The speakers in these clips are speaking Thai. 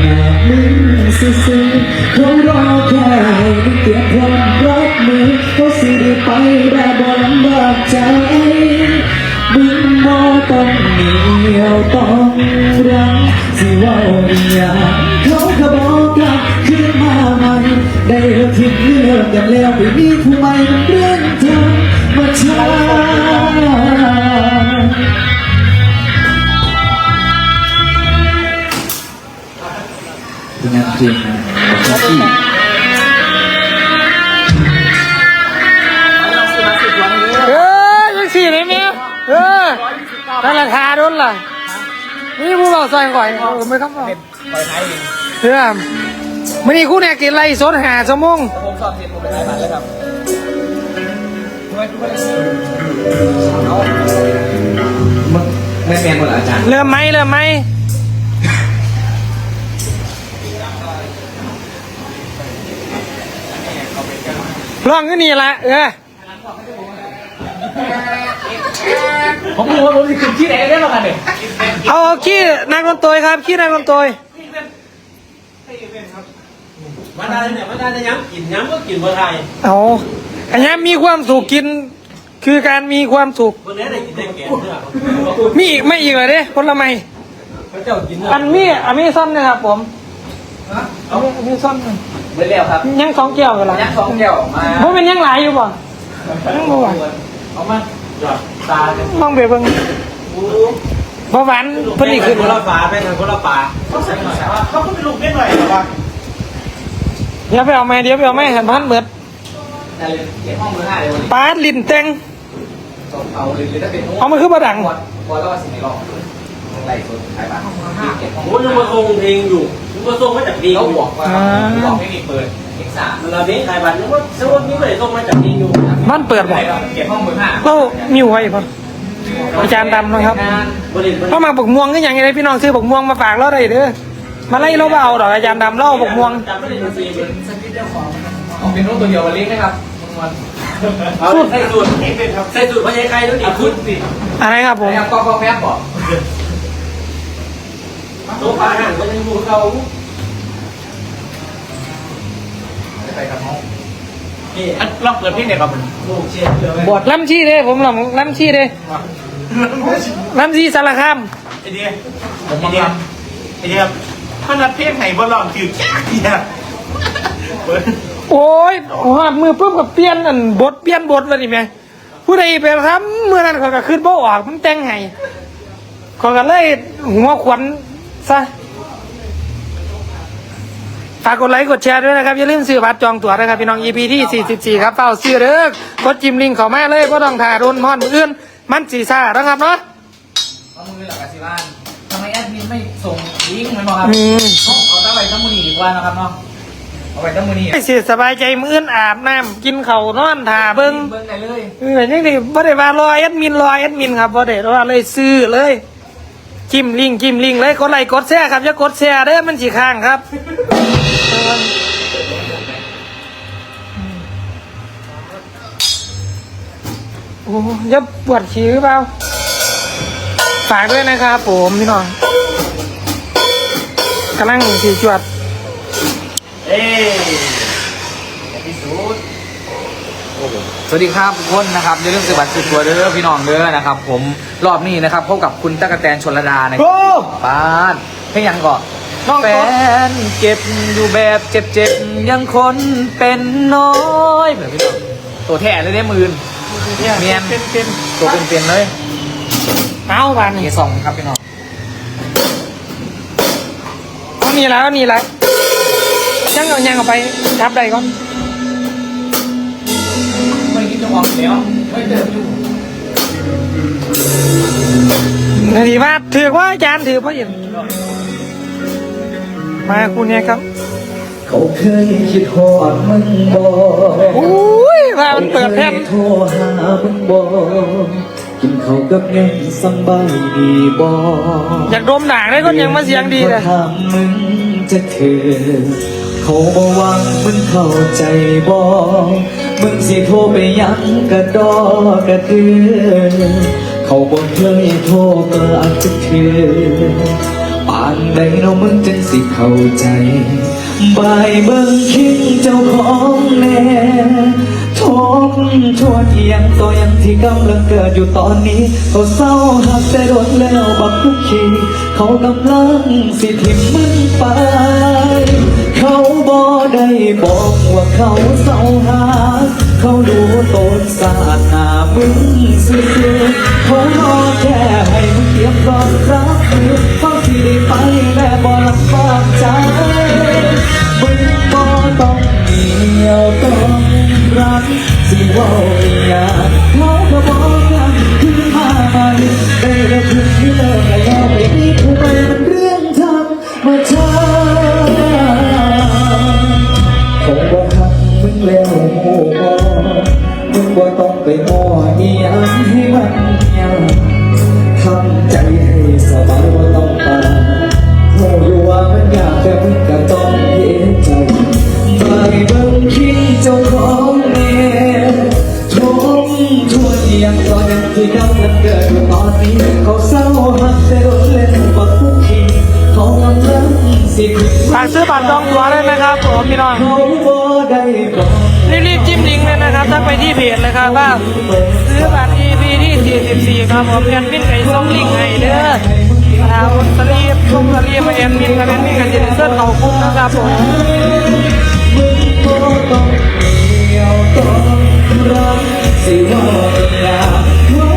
หามึงซื่อๆเขารอแค่ให้มึงเตรียมพร้อมรับมือเขาสิได้ไปได้บ่ลำบากใจมึงบ่ต้องเหนียวต้องรังสิว่าอยังเขาก็บอกกลับคืนมาใหม่ได้เลิกทิ้งเลิกกันแล้วไม่มีผู้ใหม่มันเรื่อง เป็นงานเพลงของพี่เออยังสี่เลยเมียเออนั่นราคาโดนล่ะนี่ผู้บ่าวซอยก่อยเออไม่ครับบอกปล่อยท้ายเองเพื่อมันนี่กูเนี่ยกินไรสดหาสมงผมสอบเสร็จผมไปขายบัตรแล้วครับด้วยด้วยเอามึงไม่แมนหมดเหรออาจารย์เริ่มไหมเริ่มไหม ลองก็นี่ละเออผมรู้ว่าผมจะขึ้นที่ไหนได้หรอกันเนี่ยเอาขี้นางคนตัวครับขี้นางคนตัวมาได้เนี่ยมาได้เนี่ยย้ำกินย้ำก็กินเมื่อไทยเอาอันนี้มีความสุขกิน คือการมีความสุขวันนี้ได้กินได้แก่เนื้อมีอีกไม่อีกเหรอเด้ผลไม้พระเจ้ากินเนื้ออันมีอเมซอนนะครับผมอเมซอน เมื่อแล้วครับยังสองแก้วกันละยักษ์สองแก้วมาเพราะมันยังหลายอยู่ป่ะยังบ่หวานเอามาหยอดตากันลองเบียร์เบิ่งบ่หวานเพิ่นนี่ขึ้นคนละฝาไปทางคนละฝาเขาใส่หน่อยว่าเขาก็เป็นลูกเล่นหน่อยหรอวะเดี๋ยวไปเอาแม่เดี๋ยวไปเอาแม่หันพันเบิดได้เลยเก็บห้องมือห้าเลยวันนี้ปาดลิ้นแตงเอาเลยเลยถ้าเป็นเอามาคือบ่ดังพอพอแล้วว่าสิ่งไหนลอง ไล่สุดขายบัตรเก็บห้องโอ้ยยังมาทรงเพลงอยู่ยังมาทรงมาจากเพลงเขาเขาบบออกกว่าบอกไม่มีเปิดเอกสารเราเพลงขายบัตรนึกว่าสมมตินี่ไม่ได้ทรงมาจากเพลงอยู่บ้านเปิดบ่เก็บห้องมือห้าเรามีไว้ป่ะอาจารย์ดำนะครับบริษัทเข้ามาบกม่วงก็อย่างไรพี่น้องซื้อบกม่วงมาฝากเราได้เด้อมาไล่เราเบเอาดอกอาจารย์ดำเราเอาบกม่วงจำไม่ได้ดูซีเลยเอาเป็นรถตัวเดียวมาเลี้ยงนะครับเอาใส่สูตรใส่สูตรพญาไก่แล้วดิคุณสิอะไรครับผมแล้วก็ก็แป๊บบอกโต๊ะปลาห่างก็ยังอยู่เขาไปกับห้องนี่ลองเปิดเพลงไหนครับผมลูกเชียร์เลยบอดล้ำชี้เด้ผมลำล้ำชี้เด้ล้ำชี้สารคามไอเดียไอเดียไอเดียถ้านัดเพลงไหนบ่ลองถือแจ๊กเนี่ยเปิดโอ้ยหอดมือปุ๊บกับเปลี่ยนอันบทเปลี่ยนบทเลยนี่แม่ผู้ใดไปทำเมื่อนั้นเขาก็ขึ้นบ่ออกมันแต่งให้เขาก็เลยหัวขวัญ ซะฝากกดไลค์กดแชร์ด้วยนะครับ อย่าลืมซื้อบัตรจองตั๋วนะครับ พี่น้อง EP ที่ 44 ครับเฝ้าซื้อเด้อกดจิ้มลิงก์เข้ามาเลยก็ต้องถ่ายรุนมอนมืออื่น มันสีซ่านะครับเนาะเอามือหลักกสิบ้านทำไมแอดมินไม่ส่งลิงก์มันบอกครับอืมเอาตั้งไว้ตั้งมือนีดีกว่านะครับเนาะเอาไว้ตั้งมือนีให้สิสบายใจมืออื่นอาบน้ำกินข้าวนอนถ่าเบิ้งเบิ้งได้เลยเออยังนี่บ่ได้ว่ารอแอดมินรอแอดมินครับบ่ได้ว่าเลยซื้อเลย จิ้มลิงจิ้มลิงเลยกดไลค์กดแชร์ครับอย่ากดแชร์เด้อมันสิค้างครับโอ้ยบปวดฉี่หรือเปล่าฝากด้วยนะครับผมพี่น้องกำลังสีจวด เอ้ย สวัสดีครับทุกคนนะครับในเรื่องสวัสดิ์สุดตัวเด้อพี่น้องเด้อนะครับ ผมรอบนี้นะครับพบกับคุณตั๊กแตนชนระดานะครับปานเพลงยังก่อนน้องแฟกดนเก็บอยู่แบบเจ็บๆยังคนเป็นน้อยเหมือนพี่น้องตัวแท้เลยได้มือนเมียนเป็นเป็นตัวเป็นๆเลยเอาบานเอนี่สองครับพี่น้องเอานี่แล้วนี่แล้วยังเอายังเอาไปทับใดก่อนไม่คิด จะออกแล้ว ไม่เติมอยู่นาทีว่าถือว่าอาจารย์ถือพ่อเห็นมาคุณเนี่ยครับ เขาเคยคิดหอดมึงบ่อุ้ยว่ามันเปิดแผ่นโทรหามึงบ่กินเขาวกับเงินสำบายดีบ่อยากดมด่างได้ก็ยังมาเสียงดีเลยถามมึงจะเถือเขาบ่หวังมึงเข้าใจบ่ มึงสิโทรไปยังกระดอกระเดือเขาบ่เคยโทรกลับจะเถือปานใดเรามึงจังสิเข้าใจบายเบิ่งคิงเจ้าของแน่ทบทวนเอียงตัวอยังที่กำลังเกิดอยู่ตอนนี้ เขาเศร้าหักแต่โดนแล้วบักทุกทีเขากำลังสิทิมมันไป บ่ได้บอกว่าเขาเศร้าหา เขาดูตนสาดหน้ามึงซื่อๆเขารอแค่ให้มึงเตรียมพร้อมรับมือเขาสิได้ไปและบ่ลำบฝากใจมึงบ่ต้องเหนียวต้องรักสิว่าอย่ากเขาก็บอกกันขึ้นมาใหม่ได้แล้วคืนที่เลิกแล้วไม่มีผู้ใด บ่ต้องไปมออีหยังให้มันเอียากทำใจให้สบายบ่าต้องตาโหอยู่ว่ามันยากแต่มึงก็ต้องเห็นใจไปเบิ่งคิดเจ้าของแน่ทบทวนอหยังตอนยังที่กำลังเกิดอยู่ตอนนี้เขาเศร้าหักแต่โดนเล่นบักทุกทีเขากำลังสิขึ้นฝากซื้อบัตรจองตั๋วเลยนะครับผมพี่น้องเขาบ่ได้บอก นะครับทักไปที่เพจเลยครับว่าซื้อบัตร EP ที่ 44 ครับผมแอดมินไก่ส่งลิงก์ให้เด้อถ้าคนสลีปส่งสลีปไปแอดมินกับแอดมินกันจะได้เสื้อเขาคุ้มนะครับผมสิว่าเขาก็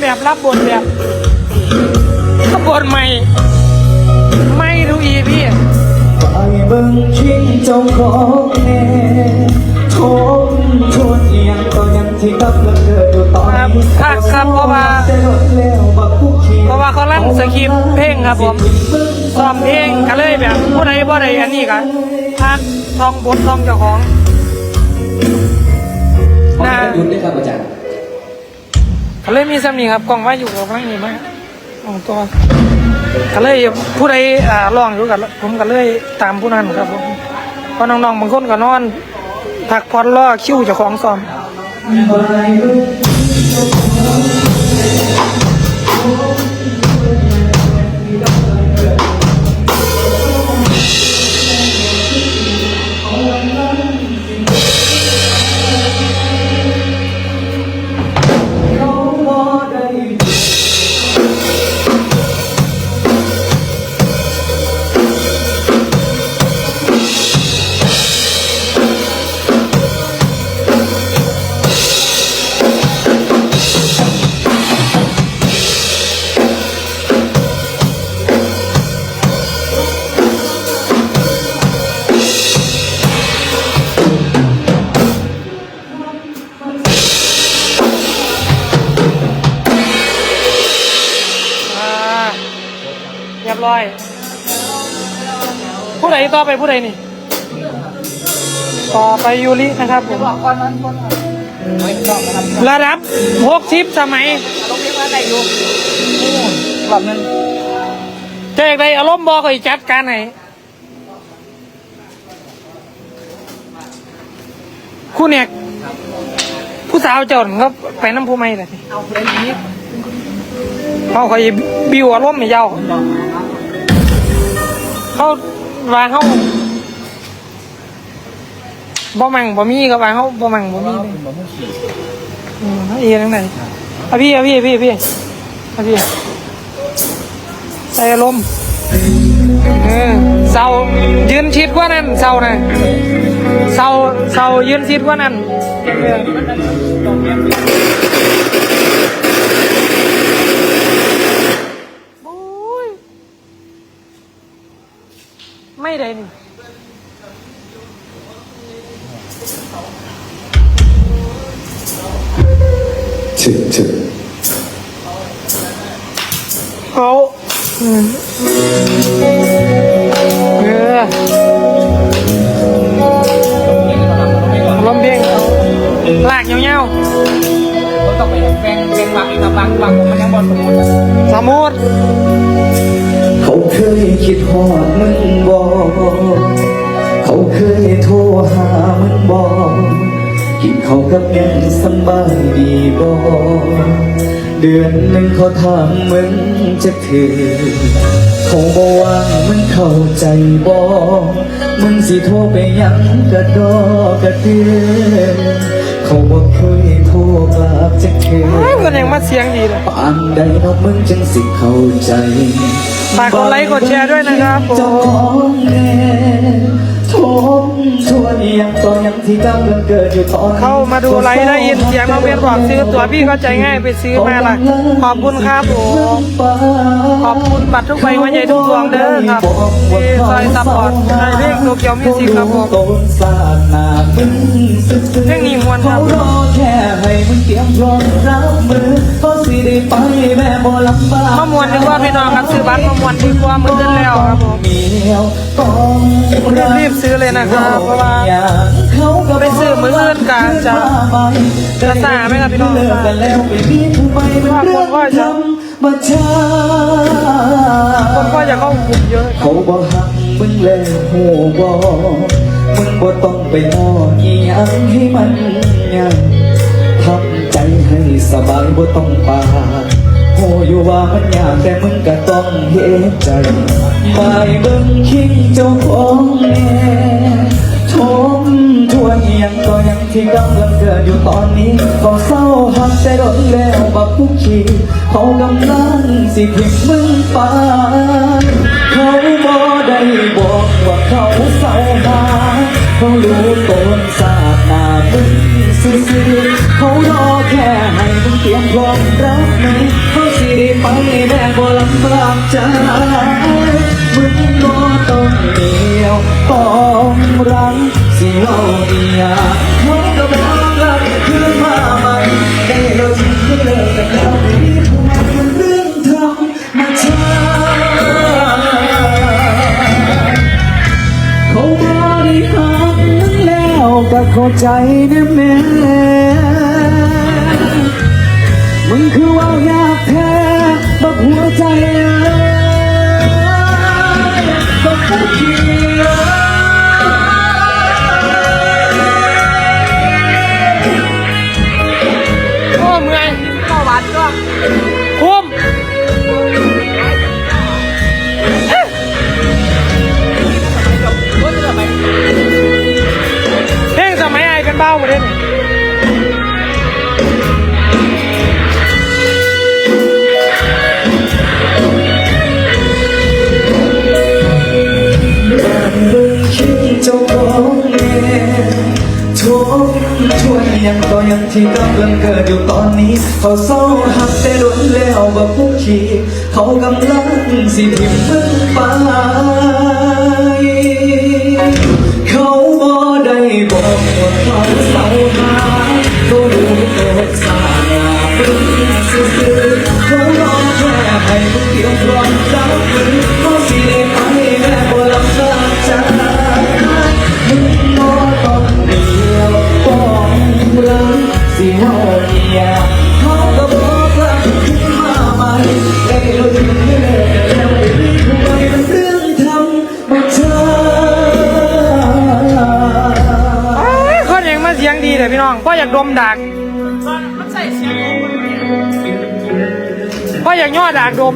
แต่ละคนแบบรับบทแบบรับบทใหม่ ไม่ทุก EP ไปเบิ่งคิงเจ้าของแน่ทบทวนเอียงตอนยังที่กำลังเกิดอยู่ตอนนี้ครับครับเพราะว่าแต่ลดแล้วบักคุกคีเพราะว่าเขาลั่นสคริปต์เพลงครับผมซ้อมเพลงก็เลยแบบผู้ใดบ่ใดอันนี้กันทานทองบททองเจ้าของขอให้หยุดด้วยครับอาจารย์ ก็เลยมีสำนีครับกล้องว่าอยู่กับนั่งนี่มากของตัวก็เลยผู้ใดอ่าร้องอยู่กับผมก็เลยตามผู้นั้นครับผมเพราะน้องๆบางคนก็นอนพักผ่อนรอคิวเจ้าของซ้อม อไปผู้ใดนี่ ต่อไปยูรินะครับผมระดับหกทิปสมัยแบบนั้นเจ๊กได้อารมณ์บอกให้จัดการไหนคู่เนี่ยผู้สาวเจ้าเขาไปน้ำผู้ไม่เลยเขาคอยบิวอารมณ์ให้เจ้าเขา ว่าเขาบ่มังบ่มีก็ว่าเขาบ่มังบ่มีเลยอืมเอาเอียงไหนอะพี่อะพี่พี่พี่อะพี่ใส่อารมณ์เออเศร้ายืนชิดกว่านั้นเศร้านะเศร้าเศร้ายืนชิดกว่านั้น ไม่ได้นี่ถึงถึงเขาเออลมเพียงลากเงี้ยวต้องไปแบ่งแบ่งบางอีกบางบางมันยังบอลสมุดสมุด เขาเคยคิดฮอดมึงบอกเขาเคยโทรหามึงบอกกินเขาวกับยังสบายดีบอกเดือนหนึ่งเขาถามมึงจะถือเขาบอกว่ามึงเข้าใจบอกมึงสิโทรไปยังกระดอกระเดือนเขาบอกเคยโทร กลับจะเคืออ้าวแสดงว่าเสียงดีเลยปานใดเนาะมึงจึงสิเข้าใจฝากกดไลค์กดแชร์ด้วยนะครับผมจองแน่ทบทวนยังตอนยังที่กำลังเกิดอยู่ตอนนี้เข้ามาดูไลฟ์ได้ยินเสียงน้องเบสบอกซื้อตั๋วพี่เข้าใจง่ายไปซื้อมาละขอบคุณครับผมขอบคุณบัตรทุกใบหัวใหญ่ทุกดวงเด้อครับที่ซอยซัพพอร์ตในเพลงโตเกียวมิวสิกครับผมโตนสาดหน้ามึงซึ้งๆเพลงนี้ม่วนครับ เขารอแค่ให้มึงเตรียมพร้อมรับมือเขาสิได้ไปแม่บ่ลำบากมามวนดีกว่าพี่น้องครับซื้อบัตรมามวนดีกว่ามือเดินแล้วครับผมเมียวต้องรีบซื้อเลยนะครับเพราะว่าเขาก็ไปซื้อมื้ออื่นกะจะจะสาไหมครับพี่น้องเลิกกันแล้วไปมีผู้ใหม่เป็นเรื่องธรรมชาคนก็ติจะเข้ากลุ่มเยอะเขาบอกหักมึงแล้วหูบอกมึงบ่ต้องไปนอนอีหยังให้มันยัง ทำใจให้สบายบ่ต้องปาโหอยู่ว่ามันยากแต่มึงก็ต้องเฮ็ดใจไปเบิ่งคิงเจ้าของแน่ทมทวนอียังก็ยังที่กำลังเกิดอยู่ตอนนี้ก็เศร้าหักแต่โดนแล้วบักผู้ขี้เขากำลังสิทิ้มึงไปเขาบ่ได้บอกว่าเขาเศร้ามาเขารู้ตนสาดหน้ามึงซื่อ เตรียมพร้อมรับมือเขาสิได้ไปแม่บ่ลำบากใจมึงบ่ต้องเดียวต้องรังสิเล่าอียังเขาก็บอกรักคืนมาใหม่ได้เราทิ้งก็เลิกกันแล้วไม่มีผู้ใหม่มันเรื่องธรรมชาติเขาบ่ได้หักแล้วก็เข้าใจนะแม่ โอ้เมื่อยเข้าบัตรก็คุ้ม จ้าของแน่ทบทวนยังก็ยังที่กำลังเกิดอยู่ตอนนี้ เขาเศร้าหักแต่ล้นแล้วบักผู้ขี้เขากำลังสิทิมมึงไปเขาบ่ได้บอกว่าเขาเศร้าหาเขารู้ตัวสาหน้ามึงซื่อเขารอแค่ให้มึงเตรียมพร้อมรับมือากดม